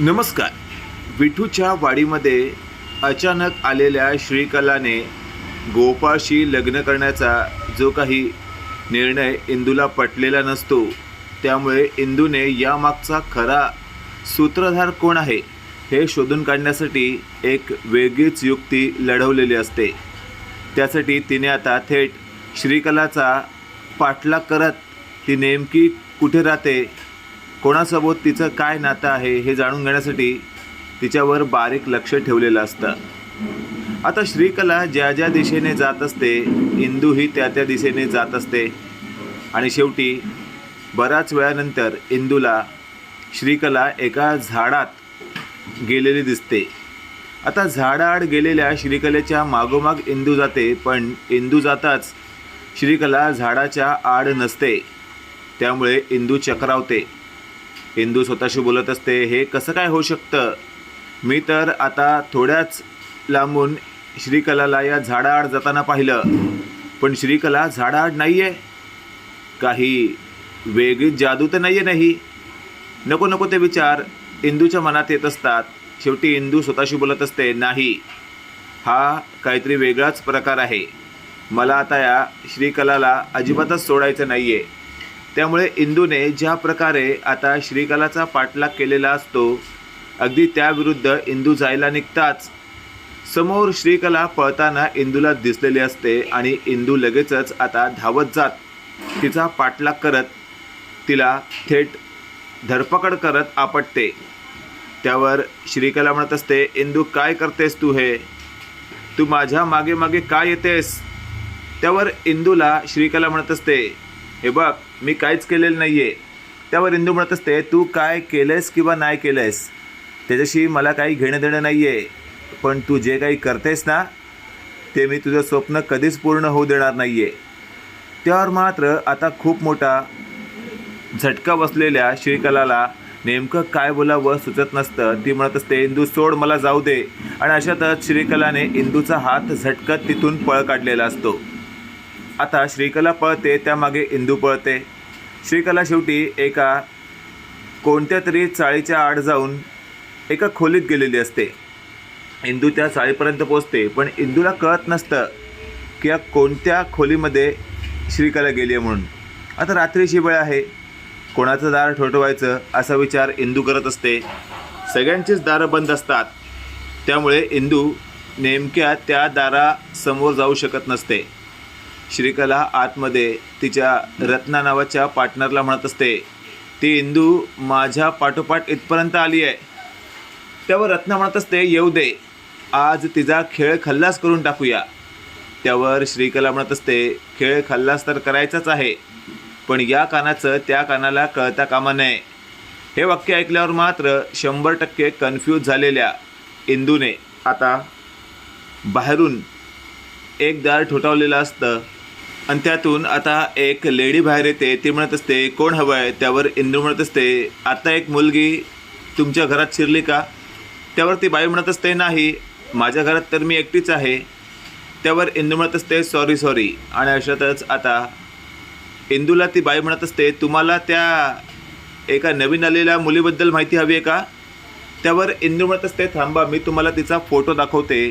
नमस्कार. विठूच्या वाडीमध्ये अचानक आलेल्या श्रीकलाने गोपाळशी लग्न करण्याचा जो काही निर्णय इंदूला पटलेला नसतो त्यामुळे इंदूने यामागचा खरा सूत्रधार कोण आहे हे शोधून काढण्यासाठी एक वेगळीच युक्ती लढवलेली असते. त्यासाठी तिने आता थेट श्रीकलाचा पाठलाग करत ती नेमकी कुठे राहते कोणासोबत तिचं काय नातं आहे हे जाणून घेण्यासाठी तिच्यावर बारीक लक्ष ठेवलेलं असतं. आता श्रीकला ज्या ज्या दिशेने जात असते इंदू ही त्या त्या दिशेने जात असते. आणि शेवटी बराच वेळानंतर इंदूला श्रीकला एका झाडात गेलेली दिसते. आता झाडाआड गेलेल्या श्रीकलेच्या मागोमाग इंदू जाते पण इंदू जाताच श्रीकला झाडाच्या आड नसते. त्यामुळे इंदू चक्रावते. हिंदू स्वतःशी बोलत असते. हे कसं काय होऊ शकतं? मी तर आता थोड्याच लांबून श्रीकलाला या झाडाआड जाताना पाहिलं. पण श्रीकला झाडाआड नाही आहे काही वेगळीच जादू तर नाही आहे नाही नको नको ते विचार. इंदूच्या मनात येत असतात. शेवटी इंदू स्वतःशी बोलत असते नाही. हा काहीतरी वेगळाच प्रकार आहे. मला आता या श्रीकलाला अजिबातच सोडायचं नाही आहे त्यामुळे इंदूने ज्या प्रकारे आता श्रीकलाचा पाठलाग केलेला असतो अगदी त्याविरुद्ध इंदू जायला निघताच समोर श्रीकला पळताना इंदूला दिसलेली असते आणि इंदू लगेचच आता धावत जात तिचा पाठलाग करत तिला थेट धरपकड करत आपटते. त्यावर श्रीकला म्हणत असते इंदू काय करतेस तू हे? तू माझ्या मागे मागे काय येतेस? त्यावर इंदूला श्रीकला म्हणत असते हे बघ मी काहीच केलेलं नाही आहे त्यावर इंदू म्हणत असते तू काय केलंयस किंवा नाही केलंयस? त्याच्याशी मला काही घेणं देणं नाही आहे पण तू जे काही करतेस ना ते मी तुझं स्वप्न कधीच पूर्ण होऊ देणार नाही आहे त्यावर मात्र आता खूप मोठा झटका बसलेल्या श्रीकलाला नेमकं काय बोलावं सुचत नसतं. ती म्हणत असते इंदू सोड मला जाऊ दे. आणि अशातच श्रीकलाने इंदूचा हात झटकत तिथून पळ काढलेला असतो. आता श्रीकला पळते त्यामागे इंदू पळते. श्रीकला शेवटी एका कोणत्या तरी चाळीच्या आड जाऊन एका खोलीत गेलेली असते. इंदू त्या चाळीपर्यंत पोचते पण इंदूला कळत नसतं की या कोणत्या खोलीमध्ये श्रीकला गेली आहे म्हणून. आता रात्रीची वेळ आहे. कोणाचं दार ठोठवायचं असा विचार इंदू करत असते. सगळ्यांचीच दारं बंद असतात. त्यामुळे इंदू नेमक्या त्या दारासमोर जाऊ शकत नसते. श्रीकला आतमध्ये तिच्या रत्ना नावाच्या पार्टनरला म्हणत असते ती इंदू माझ्या पाठोपाठ इथपर्यंत आली आहे. त्यावर रत्ना म्हणत असते येऊ दे आज तिचा खेळ खल्लास करून टाकूया. त्यावर श्रीकला म्हणत असते खेळ खल्लास तर करायचाच आहे पण या कानाचं त्या कानाला कळता कामा नये. हे वाक्य ऐकल्यावर मात्र शंभर टक्के कन्फ्यूज झालेल्या इंदूने आता बाहेरून एक दार ठोठावलेलं असतं. आणि त्यातून आता एक लेडी बाहेर येते ती म्हणत असते कोण हवं आहे? त्यावर इंदू म्हणत असते आता एक मुलगी तुमच्या घरात शिरली का? त्यावर ती बाई म्हणत असते नाही माझ्या घरात तर मी एकटीच आहे. त्यावर इंदू म्हणत असते सॉरी सॉरी आणि अशातच आता इंदूला ती बाई म्हणत असते तुम्हाला त्या एका नवीन आलेल्या मुलीबद्दल माहिती हवी आहे का? त्यावर इंदू म्हणत असते थांबा मी तुम्हाला तिचा फोटो दाखवते.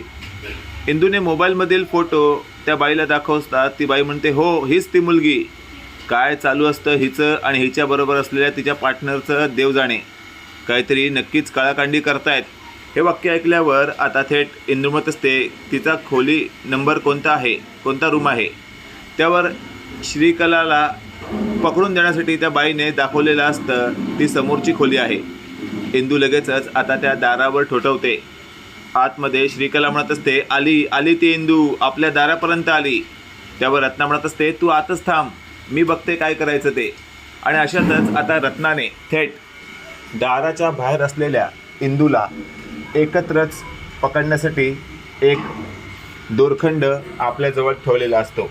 इंदूने मोबाईलमधील फोटो त्या बाईला दाखवतात ती बाई म्हणते हो हीच ती मुलगी. काय चालू असतं हिचं आणि हिच्याबरोबर असलेल्या तिच्या पार्टनरचं देव जाणे. काहीतरी नक्कीच काळाकांडी करतायत. हे वाक्य ऐकल्यावर आता थेट इंदुमत असते तिचा खोली नंबर कोणता आहे कोणता रूम आहे? त्यावर श्रीकलाला पकडून देण्यासाठी त्या बाईने दाखवलेलं असतं ती समोरची खोली आहे. इंदू लगेचच आता त्या दारावर ठोठवते. आतमध्ये श्रीकला म्हणत असते आली आली ती इंदू आपल्या दारापर्यंत आली. त्यावर रत्ना म्हणत असते तू आतच थांब मी बघते काय करायचं ते. आणि अशातच आता रत्नाने थेट दाराच्या बाहेर असलेल्या इंदूला एकत्रच पकडण्यासाठी एक दोरखंड आपल्याजवळ ठेवलेला असतो.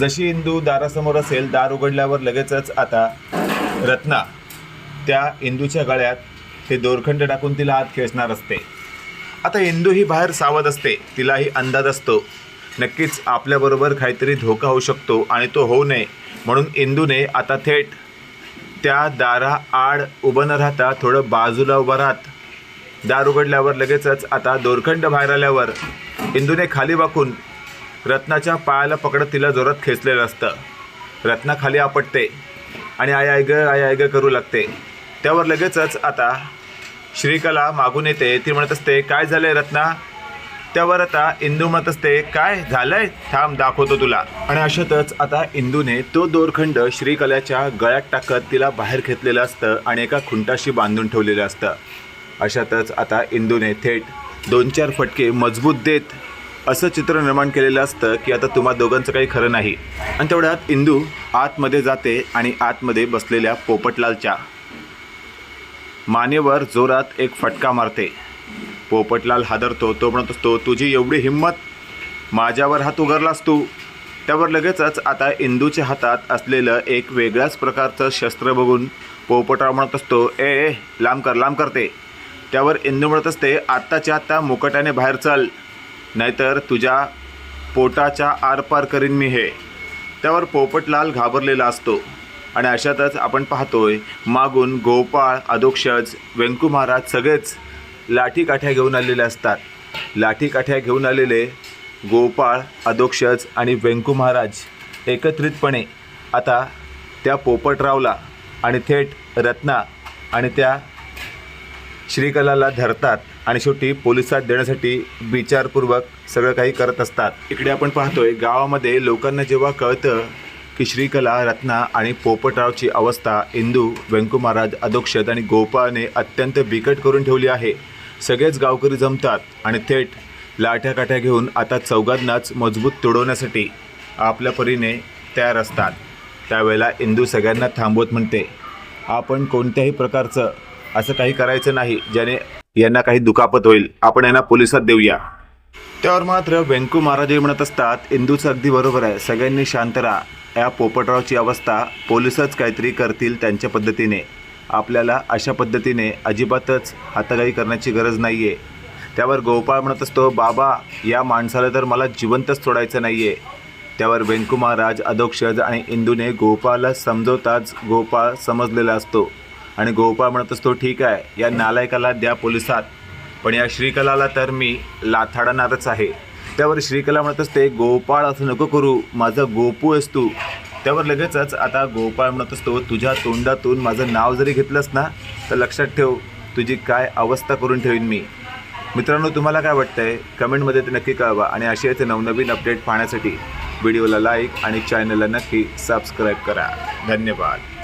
जशी इंदू दारासमोर असेल दार उघडल्यावर लगेचच आता रत्ना त्या इंदूच्या गळ्यात ते दोरखंड टाकून तिला आत खेचणार असते. आता इंदू ही बाहेर सावध असते तिलाही अंदाज असतो. नक्कीच आपल्याबरोबर काहीतरी धोका होऊ शकतो आणि तो होऊ नये. म्हणून इंदूने आता थेट त्या दारा आड उभं न राहता थोडं बाजूला उभं राहत. दार उघडल्यावर लगेचच आता दोरखंड बाहेर आल्यावर इंदूने खाली वाकून रत्नाच्या पायाला पकडत तिला जोरात खेचलेलं असतं. रत्ना खाली आपटते आणि आय आय ग आय आय ग करू लागते. त्यावर लगेचच आता श्रीकला मागून येते. ती म्हणत असते काय झालंय रत्ना? त्यावर आता इंदू म्हणत असते काय झालंय? थांब दाखवतो तुला. आणि अशातच आता इंदूने तो दोरखंड श्रीकलाच्या गळ्यात टाकत तिला बाहेर घेतलेलं असतं आणि एका खुंटाशी बांधून ठेवलेलं असतं. अशातच आता इंदूने थेट दोन चार फटके मजबूत देत असं चित्र निर्माण केलेलं असतं की आता तुम्हा दोघांचं काही खरं नाही. आणि तेवढ्यात इंदू आतमध्ये जाते आणि आतमध्ये बसलेल्या पोपटलालच्या मानेवर जोरात एक फटका मारते. पोपटलाल हादरतो तो म्हणत असतो तुझी एवढी हिंमत माझ्यावर हात उघडलास तू? त्यावर लगेचच आता इंदूच्या हातात असलेलं एक वेगळ्याच प्रकारचं शस्त्र बघून पोपटराव म्हणत असतो ए ए लांब कर लांब करते त्यावर इंदू म्हणत असते आत्ताच्या आत्ता मुकट्याने बाहेर चल नाहीतर तुझ्या पोटाच्या आरपार करीन मी हे. त्यावर पोपटलाल घाबरलेला असतो. आणि अशातच आपण पाहतोय मागून गोपाळ अधोक्षज व्यंकू महाराज सगळेच लाठी काठ्या घेऊन आलेले असतात. लाठी काठ्या घेऊन आलेले गोपाळ अधोक्षज आणि व्यंकू महाराज एकत्रितपणे आता त्या पोपटरावला आणि थेट रत्ना आणि त्या श्रीकलाला धरतात आणि शेवटी पोलिसात देण्यासाठी विचारपूर्वक सगळं काही करत असतात. इकडे आपण पाहतोय गावामध्ये लोकांना जेव्हा कळतं की श्रीकला रत्ना आणि पोपटरावची अवस्था इंदू व्यंकू महाराज अधोक्षत आणि गोपाळने अत्यंत बिकट करून ठेवली आहे. सगळेच गावकरी जमतात आणि थेट लाठ्या काठ्या घेऊन आता चौघांनाच मजबूत तुडवण्यासाठी आपल्या परीने तयार असतात. त्यावेळेला इंदू सगळ्यांना थांबवत म्हणते आपण कोणत्याही प्रकारचं असं काही करायचं नाही ज्याने यांना काही दुखापत होईल. आपण यांना पोलिसात देऊया. त्यावर मात्र व्यंकू महाराजही म्हणत असतात इंदूचं अगदी बरोबर आहे. सगळ्यांनी शांत राहा. या पोपटरावची अवस्था पोलिसच काहीतरी करतील त्यांच्या पद्धतीने. आपल्याला अशा पद्धतीने अजिबातच हातागाई करण्याची गरज नाही आहे त्यावर गोपाळ म्हणत असतो बाबा या माणसाला तर मला जिवंतच सोडायचं नाही आहे त्यावर व्यंकू राज अधोक्षज आणि इंदूने गोपाळला समजवताच गोपाळ समजलेला असतो. आणि गोपाळ म्हणत असतो ठीक आहे या नालायकाला द्या पोलिसात. पण या श्रीकलाला तर मी लाथाडणारच आहे. त्यावर श्रीकला म्हणत असते गोपाळ असं नको करू. माझा गोपू आहेस तू. त्यावर लगेचच आता गोपाळ म्हणत असतो तुझ्या तोंडातून माझं नाव जरी घेतलंस ना तर लक्षात ठेव तुझी काय अवस्था करून ठेवीन मी. मित्रांनो तुम्हाला काय वाटतंय? कमेंटमध्ये ते नक्की कळवा आणि असे नवनवीन अपडेट पाहण्यासाठी व्हिडिओला लाईक आणि चॅनलला नक्की सबस्क्राईब करा. धन्यवाद.